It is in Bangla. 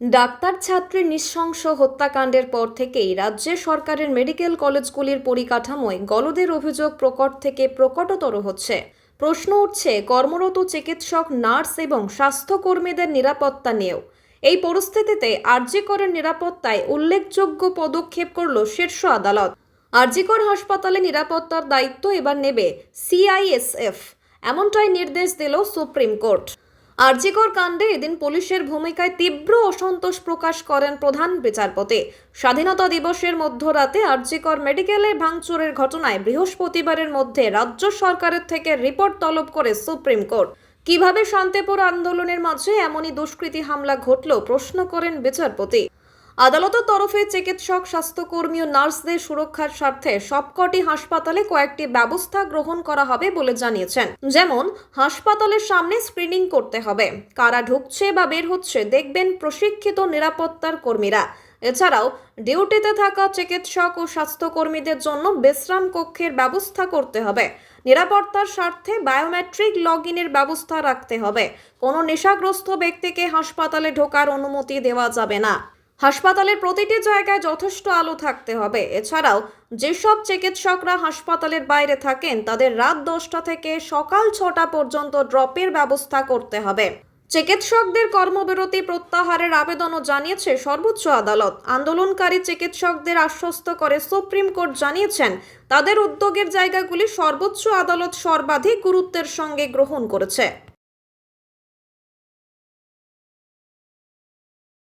ডাক্তার ছাত্রীর নৃশংস হত্যাকাণ্ডের পর থেকেই রাজ্য সরকারের মেডিকেল কলেজগুলির পরিকাঠামোয় গলদের অভিযোগ প্রকট থেকে প্রকটতর হচ্ছে। প্রশ্ন উঠছে, কর্মরত চিকিৎসক, নার্স এবং স্বাস্থ্যকর্মীদের নিরাপত্তা নিয়েও। এই পরিস্থিতিতে আরজিকরের নিরাপত্তায় উল্লেখযোগ্য পদক্ষেপ করল শীর্ষ আদালত। আরজিকর হাসপাতালে নিরাপত্তার দায়িত্ব এবার নেবে সিআইএসএফ। এমনটাই নির্দেশ দিল সুপ্রিম কোর্ট। আরজিকর কাণ্ডে এদিন পুলিশের ভূমিকায় তীব্র অসন্তোষ প্রকাশ করেন প্রধান বিচারপতি। স্বাধীনতা দিবসের মধ্যরাতে আরজিকর মেডিকেলে ভাঙচুরের ঘটনায় বৃহস্পতিবারের মধ্যে রাজ্য সরকারের থেকে রিপোর্ট তলব করে সুপ্রিম কোর্ট। কীভাবে শান্তিপুর আন্দোলনের মাঝে এমনই দুষ্কৃতি হামলা ঘটল প্রশ্ন করেন বিচারপতি। আদালতের তরফে চিকিৎসক, স্বাস্থ্যকর্মী ও নার্সদের সুরক্ষার স্বার্থে সবকটি হাসপাতালে কয়েকটি ব্যবস্থা গ্রহণ করা হবে বলে জানিয়েছেন। যেমন, হাসপাতালের সামনে স্ক্রিনিং করতে হবে। কারা ঢুকছে বা বের হচ্ছে দেখবেন প্রশিক্ষিত নিরাপত্তার কর্মীরা। এছাড়াও, ডিউটিতে থাকা চিকিৎসক ও স্বাস্থ্যকর্মীদের জন্য বিশ্রাম কক্ষের ব্যবস্থা করতে হবে। নিরাপত্তার স্বার্থে বায়োমেট্রিক লগ ইনের ব্যবস্থা রাখতে হবে। কোনো নেশাগ্রস্ত ব্যক্তিকে হাসপাতালে ঢোকার অনুমতি দেওয়া যাবে না। হাসপাতালের প্রতিটি জায়গায় যথেষ্ট আলো থাকতে হবে। এছাড়াও, যেসব চিকিৎসকরা হাসপাতালের বাইরে থাকেন, তাদের রাত দশটা থেকে সকাল ছটা পর্যন্ত ড্রপের ব্যবস্থা করতে হবে। চিকিৎসকদের কর্মবিরতি প্রত্যাহারের আবেদনও জানিয়েছে সর্বোচ্চ আদালত। আন্দোলনকারী চিকিৎসকদের আশ্বস্ত করে সুপ্রিম কোর্ট জানিয়েছেন, তাদের উদ্যোগের জায়গাগুলি সর্বোচ্চ আদালত সর্বাধিক গুরুত্বের সঙ্গে গ্রহণ করেছে।